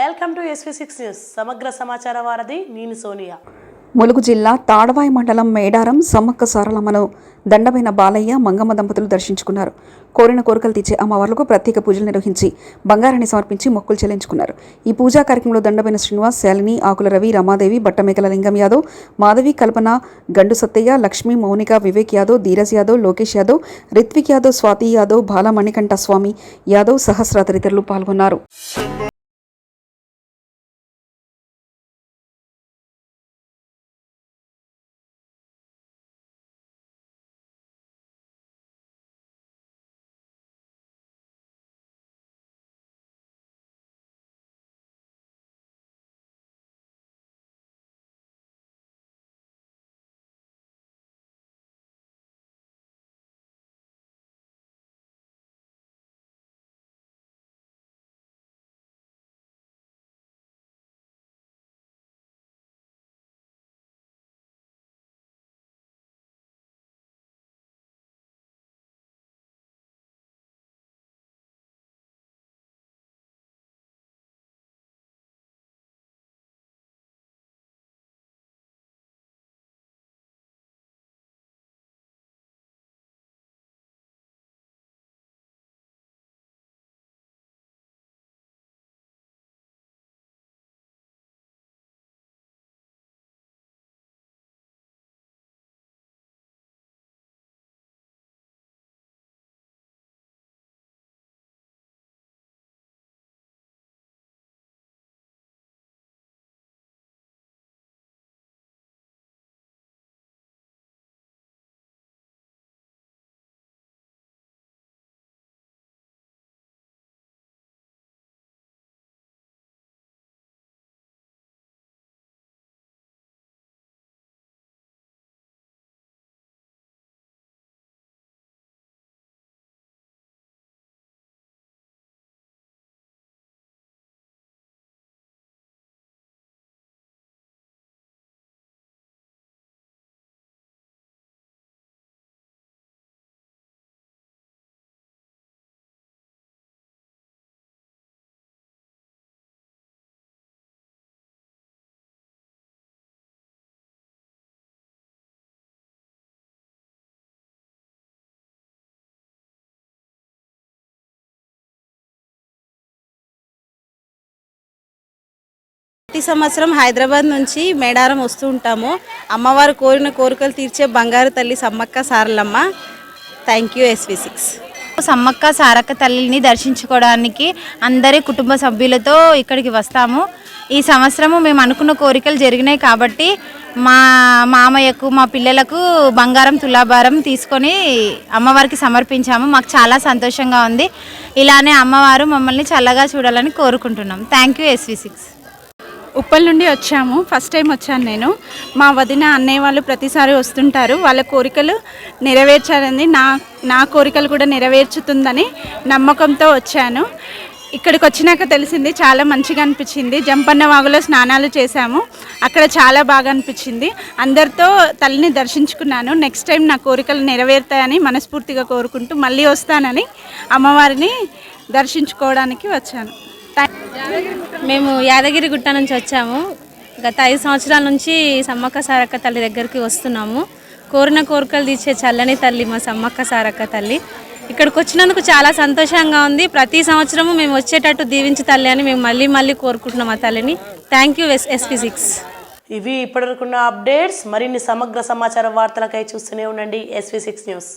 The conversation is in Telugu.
Welcome to SV six news. సమగ్ర సమాచార వారధి నేను సోనియా. ములుగు జిల్లా తాడవాయి మండలం మేడారం సమ్మక్క సారలమ్మను దండమైన బాలయ్య మంగమ్మ దంపతులు దర్శించుకున్నారు. కోరిన కోరికలు తీర్చే అమ్మవార్లకు ప్రత్యేక పూజలు నిర్వహించి బంగారాన్ని సమర్పించి మొక్కులు చెల్లించుకున్నారు. ఈ పూజా కార్యక్రమంలో దండమైన శ్రీనివాస్ శాలిని ఆకుల రవి రమాదేవి బట్టమేకల లింగం యాదవ్ మాధవి కల్పన గండు సత్తయ్య లక్ష్మి మౌనిక వివేక్ యాదవ్ ధీరజ్ యాదవ్ లోకేష్ యాదవ్ రిత్విక్ యాదవ్ స్వాతి యాదవ్ బాల మణికంఠ స్వామి యాదవ్ సహస్ర తదితరులు పాల్గొన్నారు. ప్రతి సంవత్సరం హైదరాబాద్ నుంచి మేడారం వస్తూ ఉంటాము. అమ్మవారు కోరిన కోరికలు తీర్చే బంగారు తల్లి Sammakka Saralamma. Thank you SV six Sammakka Sarakka తల్లిని దర్శించుకోవడానికి అందరి కుటుంబ సభ్యులతో ఇక్కడికి వస్తాము. ఈ సంవత్సరము మేము అనుకున్న కోరికలు జరిగినాయి కాబట్టి మా మామయ్యకు మా పిల్లలకు బంగారం తులాభారం తీసుకొని అమ్మవారికి సమర్పించాము. మాకు చాలా సంతోషంగా ఉంది. ఇలానే అమ్మవారు మమ్మల్ని చల్లగా చూడాలని కోరుకుంటున్నాం. Thank you SV six Uppal నుండి వచ్చాము. ఫస్ట్ టైం వచ్చాను నేను. మా వదిన అన్నయ్య వాళ్ళు ప్రతిసారి వస్తుంటారు. వాళ్ళ కోరికలు నెరవేర్చాలని నా నా కోరికలు కూడా నెరవేర్చుతుందని నమ్మకంతో వచ్చాను. ఇక్కడికి వచ్చినాక తెలిసింది చాలా మంచిగా అనిపించింది. జంపన్న వాగులో స్నానాలు చేశాము. అక్కడ చాలా బాగా అనిపించింది. అందరితో తల్లిని దర్శించుకున్నాను. నెక్స్ట్ టైం నా కోరికలు నెరవేరుతాయని మనస్ఫూర్తిగా కోరుకుంటూ మళ్ళీ వస్తానని అమ్మవారిని దర్శించుకోవడానికి వచ్చాను. మేము యాదగిరి గుట్ట నుంచి వచ్చాము. గత ఐదు సంవత్సరాల నుంచి సమ్మక్క సారక్క తల్లి దగ్గరికి వస్తున్నాము. కోరిన కోరికలు తీర్చే చల్లని తల్లి మా సమ్మక్క సారక్క తల్లి. ఇక్కడికి వచ్చినందుకు చాలా సంతోషంగా ఉంది. ప్రతి సంవత్సరము మేము వచ్చేటట్టు దీవించి తల్లి అని మేము మళ్ళీ మళ్ళీ కోరుకుంటున్నాం ఆ తల్లిని. Thank you S SP six ఇవి ఇప్పటివరకున్న అప్డేట్స్. మరిన్ని సమగ్ర సమాచార వార్తలకై చూస్తూనే ఉండండి ఎస్వి సిక్స్ న్యూస్